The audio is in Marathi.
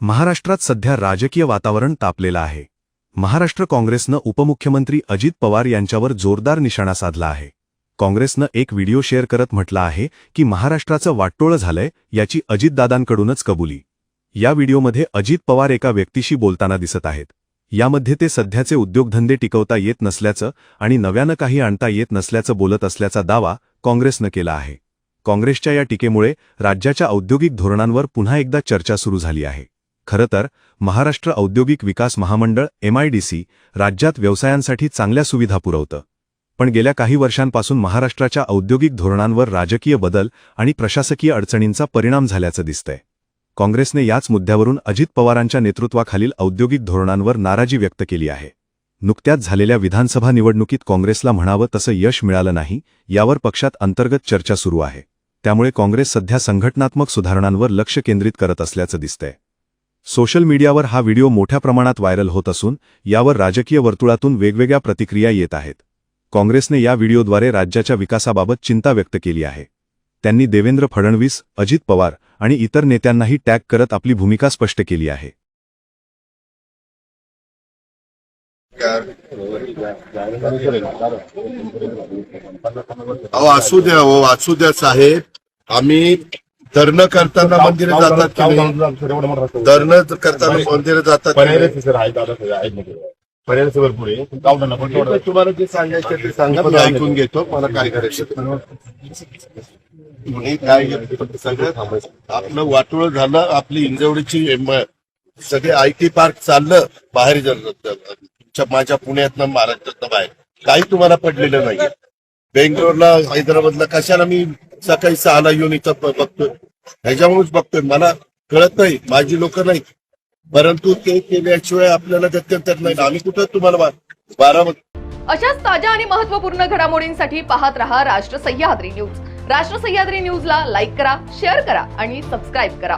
महाराष्ट्रात सध्या राजकीय वातावरण तापलेलं आहे. महाराष्ट्र काँग्रेसनं उपमुख्यमंत्री अजित पवार यांच्यावर जोरदार निशाणा साधला आहे. काँग्रेसनं एक व्हिडिओ शेअर करत म्हटलं आहे की महाराष्ट्राचं वाटटोळं झालंय याची अजितदादांकडूनच कबुली. या व्हिडिओमध्ये अजित पवार एका व्यक्तीशी बोलताना दिसत आहेत. यामध्ये ते सध्याचे उद्योगधंदे टिकवता येत नसल्याचं आणि नव्यानं काही आणता येत नसल्याचं बोलत असल्याचा दावा काँग्रेसनं केला आहे. काँग्रेसच्या या टीकेमुळे राज्याच्या औद्योगिक धोरणांवर पुन्हा एकदा चर्चा सुरू झाली आहे. खरं तर महाराष्ट्र औद्योगिक विकास महामंडळ एमआयडीसी राज्यात व्यवसायांसाठी चांगल्या सुविधा पुरवतं. पण गेल्या काही वर्षांपासून महाराष्ट्राच्या औद्योगिक धोरणांवर राजकीय बदल आणि प्रशासकीय अडचणींचा परिणाम झाल्याचं दिसतंय. काँग्रेसने याच मुद्द्यावरून अजित पवारांच्या नेतृत्वाखालील औद्योगिक धोरणांवर नाराजी व्यक्त केली आहे. नुकत्याच झालेल्या विधानसभा निवडणुकीत काँग्रेसला म्हणावं तसं यश मिळालं नाही यावर पक्षात अंतर्गत चर्चा सुरू आहे. त्यामुळे काँग्रेस सध्या संघटनात्मक सुधारणांवर लक्ष केंद्रित करत असल्याचं दिसतंय. सोशल मीडियावर हा व्हिडिओ मोठ्या प्रमाणात व्हायरल होत असून यावर राजकीय वर्तुळातून वेगवेगळ्या प्रतिक्रिया येत आहेत. काँग्रेसने या व्हिडिओद्वारे राज्याच्या विकासाबाबत चिंता व्यक्त केली आहे. त्यांनी देवेंद्र फडणवीस अजित पवार आणि इतर नेत्यांनाही टॅग करत आपली भूमिका स्पष्ट केली आहे. अहो असू द्या हो असू द्या साहेब. आम्ही धरणं करताना मंदिरात जातात की नाही? धरणं करताना मंदिरात जातात की नाही? भरपूर आहे पण गावठाणा पण आहे, तुम्हाला जे सांगायचं ते सांगा. मी ऐकून घेतो मला काय करायचं ते. काय सगळं आपलं वाटोळ झालं आपली इंजवडीची म- सगळे आय टी पार्क चाललं बाहेर जर- तुमच्या माझ्या पुण्यातनं महाराष्ट्रातनं बाहेर. काही तुम्हाला पडलेलं नाहीये. बेंगलोरला हैदराबादला कशाला मी सकाळी सहाला येऊन इथं बघतोय? ह्याच्यामुळेच बघतोय. मला कळत नाही माझी लोक नाही परंतु ते केल्याशिवाय आपल्याला गत्यंतर नाही. आम्ही कुठं तुम्हाला बारा अशाच ताज्या आणि महत्त्वपूर्ण घडामोडींसाठी पाहत रहा राष्ट्र सह्याद्री न्यूज. राष्ट्र सह्याद्री न्यूजला लाईक करा शेअर करा आणि सबस्क्राईब करा.